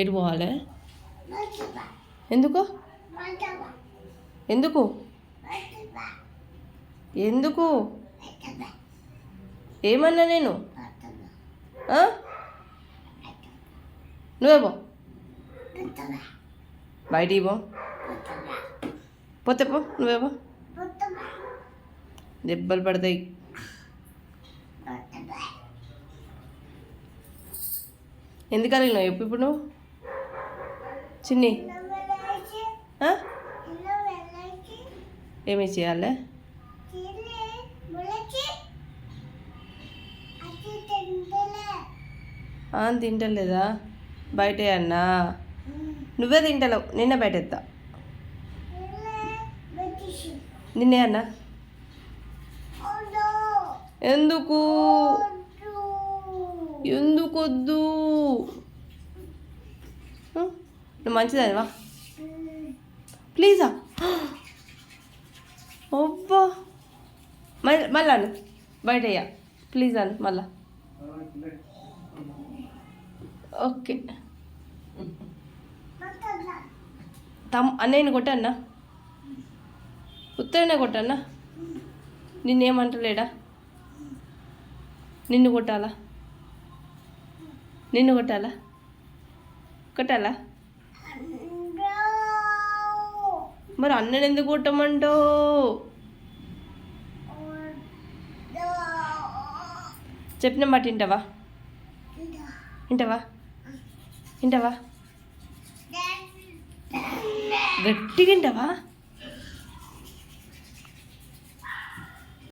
ఎటు పోవాలి? ఎందుకు? ఎందుకు? ఎందుకు? ఏమన్నా నేను? ఆ? నువ్వే పో. బయటికి పో. పోతే పో. నువ్వే పో. దెబ్బలు పడతాయి. ఎందుకు అడిగినావు చెప్పు ఇప్పుడు నువ్వు. చిన్ని. ఏమి చేయాలి? తింటలేదా? బయట అన్నా. నువ్వే తింటలేవు నిన్న బయట ఎత్తా నిన్నే అన్నా. ఎందుకు? ఎందుకు వద్దు నువ్వు మంచిదానివా ప్లీజా. అబ్బా. మళ్ళీ మళ్ళా బయట అయ్యా ప్లీజ్ అను మళ్ళా. ఓకే. తమ్ అన్నయ్యని కొట్టన్నా? ఉత్తరనే కొట్టన్నా? నిన్నేమంటలేడా? నిన్ను కొట్టాలా? నిన్ను కొట్టాలా? కొట్టాలా? మరి అన్నని ఎందుకు కొట్టమంటావు? చెప్పిన మాట వింటావా? వింటావా? వింటావా? గట్టిగా వింటావా?